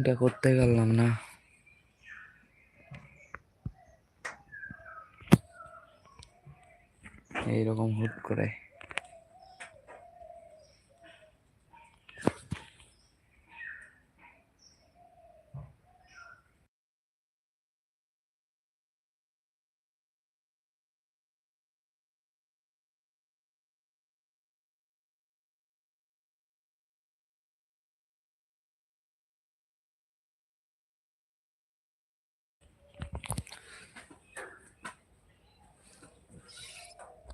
এটা করতে গেলাম না। এইরকম হুট করে।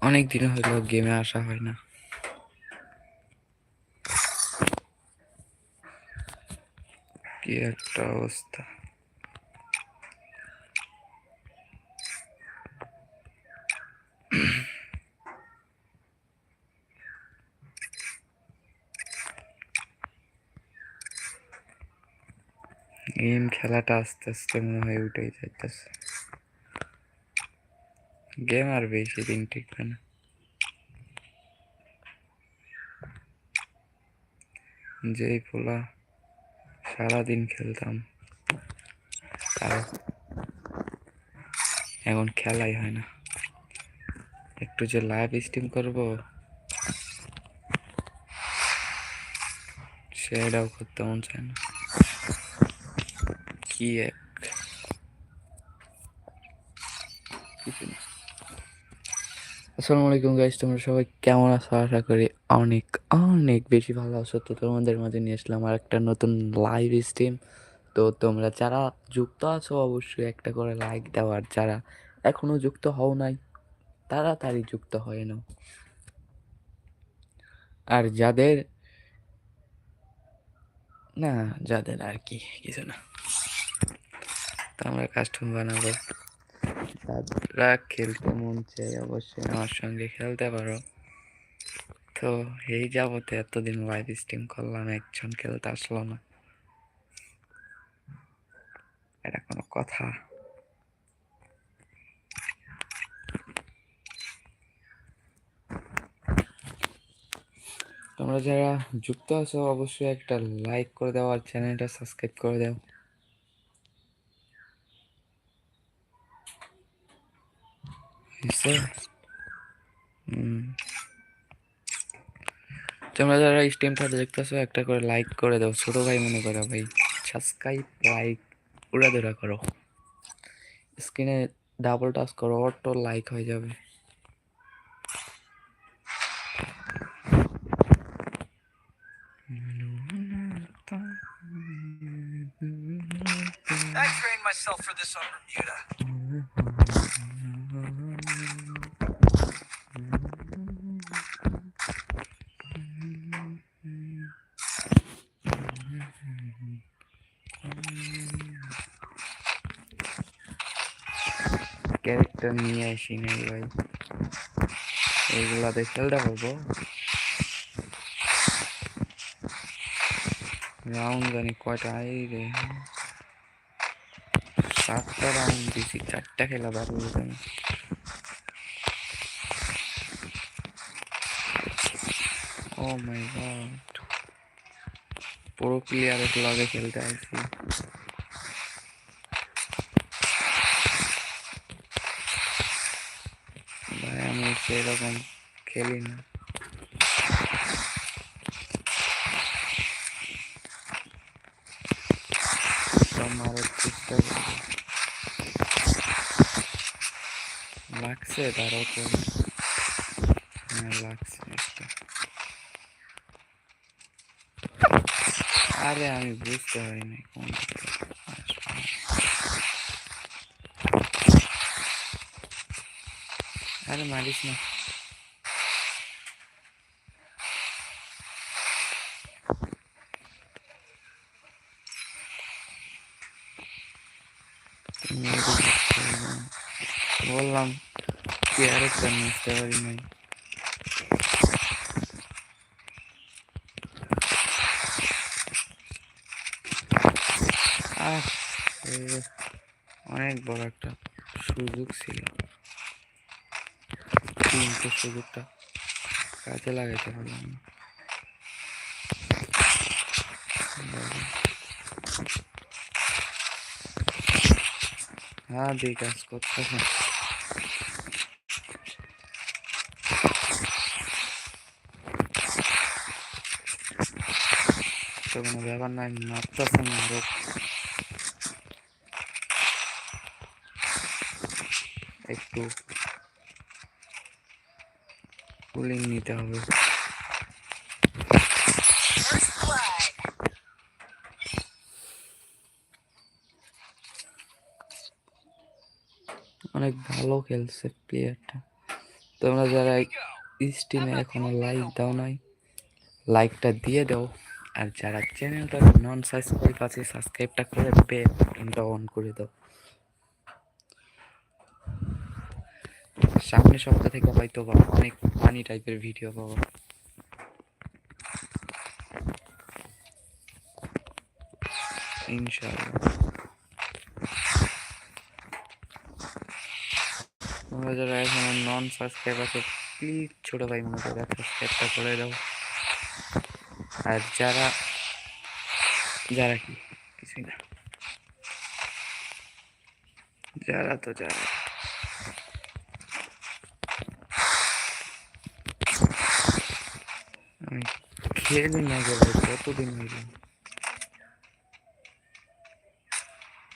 অনেক দিন হলো গেমে আসা হয় না। কি একটা অবস্থা। গেম খেলাটা আস্তে আস্তে মনে হয় উঠেই যাইতেছে। গেম আর বেশি দিন টিকবে না। যেই পোলা সারাদিন খেলতাম, তার এখন খেলাই হয় না। একটু যে লাইভ স্ট্রিম করব, সেটাও করতে মন চায় না। কি এক কিছু না। আসসালামু আলাইকুম গাইস তোমরা সবাই কেমন আছো? আশা করি অনেক অনেক বেশি ভালো আছো। তো তোমাদের মাঝে নিয়ে আসলাম আর একটা নতুন লাইভ স্ট্রিম তো তোমরা যারা যুক্ত আছো, অবশ্যই একটা করে লাইক দাও। আর যারা এখনও যুক্ত হও নাই, তাড়াতাড়ি যুক্ত হয়ে নাও। আর যাদের, না, যাদের আর কি, কিছু না। তো আমরা কাস্টম বানাবো। খেলতে মন চাই অবশ্যই আমার সঙ্গে খেলতে পারো। তো এই যাবতে এতদিন লাইভ স্ট্রিম করলাম, একজন খেলতে আসলো না। এটা কোনো কথা। তোমরা যারা যুক্ত আছো, অবশ্যই একটা লাইক করে দাও আর চ্যানেলটা সাবস্ক্রাইব করে দাও। হয়েছে? হুম। তোমরা যারা স্ট্রিমটা দেখতেছো, একটা করে লাইক করে দাও ছোট ভাই মনে করো ভাই সাবস্ক্রাইব লাইক উড়া ধরা করো স্ক্রিনে ডাবল টাচ করো অটো লাইক হয়ে যাবে for this on Bermuda. Character নিয়ে আসি নাই ভাই। এইগুলাতে খেলতে পারব। রাউন্ড জানি কয়টা? আই রে। সাতটা রাউন্ড দিছি, চারটা খেলা বাকি আমি ও মাই গড পুরো প্লেয়ারের লগে খেলতে আসি। ভাই আমি সেরকম খেলি না সব মারার চেষ্টা করি লাগছে তারও তো হ্যাঁ লাগছে একটা আরে আরে মারিস না। বললাম ক্যারেক্টার নিতে পারি নাই অনেক বড় একটা সুযোগ ছিল কিন্তু সুযোগটা কাজে লাগাইতে পারলাম হ্যাঁ দিয়ে কাজ করতেছে কোনো ব্যাপার নাই, মারতেছে না আরও। একটু কুলিং নিতে হবে অনেক ভালো খেলছে প্লেয়ারটা তোমরা যারা স্টিমে এখনও লাইক দাও নাই লাইকটা দিয়ে দাও। আর যারা চ্যানেলটা নন সাবস্ক্রাইব আছে সাবস্ক্রাইবটা করে বেল বাটনটা অন করে দাও। সামনের সপ্তাহ থেকে হয়তো অনেক ফানি টাইপের ভিডিও পাবো। যারা এখনও নন প্লিজ ছোট ভাই মনে করে সাবস্ক্রাইবটা করে দাও। আর যারা যারা কি? কিছুই না। যারা তো যারা। খেলি না গেলে কতদিন হইল?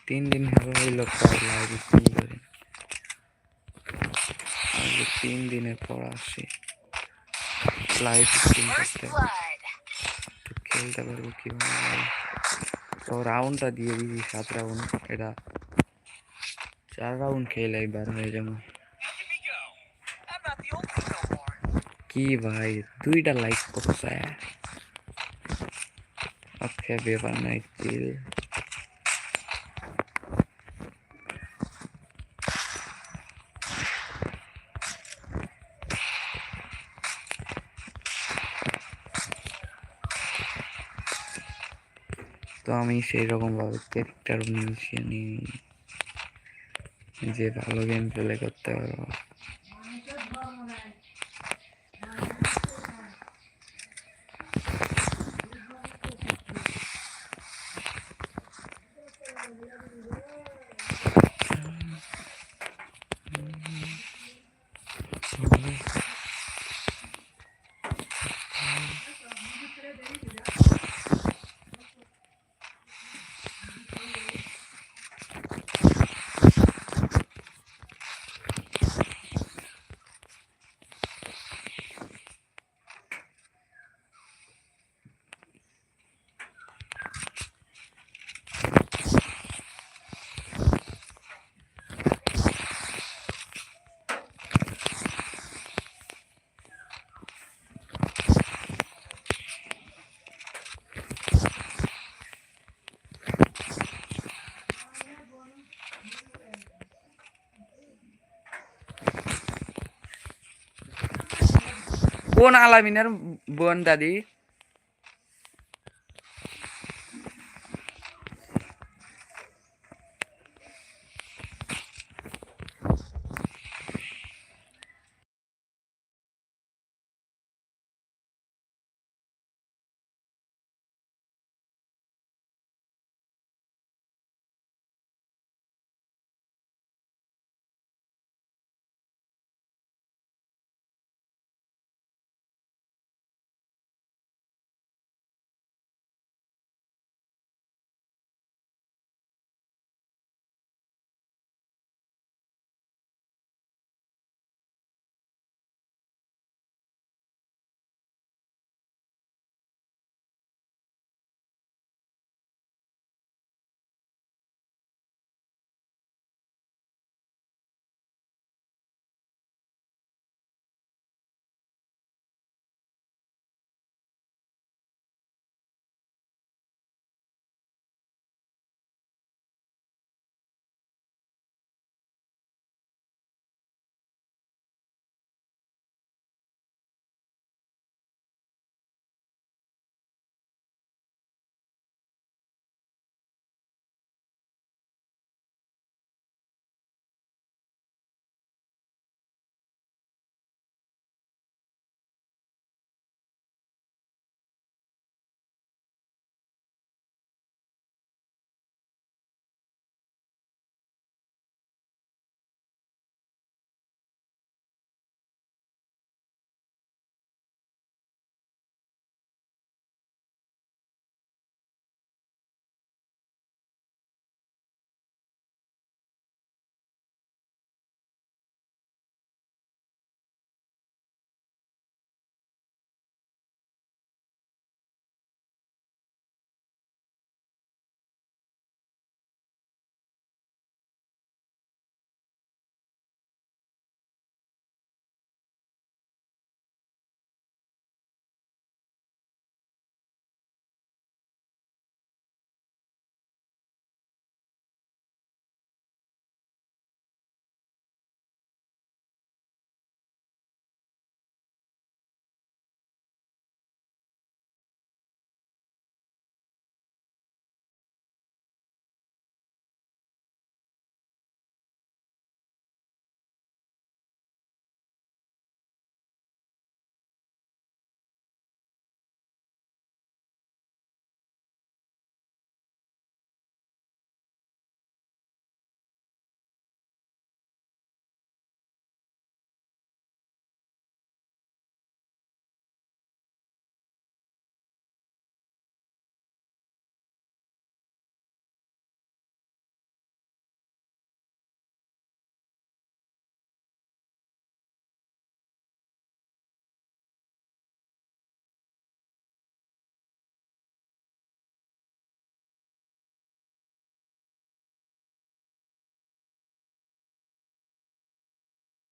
তিন দিন হবে হইল তিন দিনের পর আসি। লাইভ স্ট্রিম করতে খেলতে পারব কীভাবে তো রাউন্ডটা দিয়ে দিবি সাত রাউন্ড এটা চার রাউন্ড খেলে বার হয়ে যাব. কি ভাই, দুইটা লাইক করছে। ওকে ব্যাপার নাই চিল তো আমি সেই রকম ভাবে ক্যারেক্টার নিয়েছি নি যে ভালো গেম প্লে করতে পারব কোন আলামিনের বোন দাদি।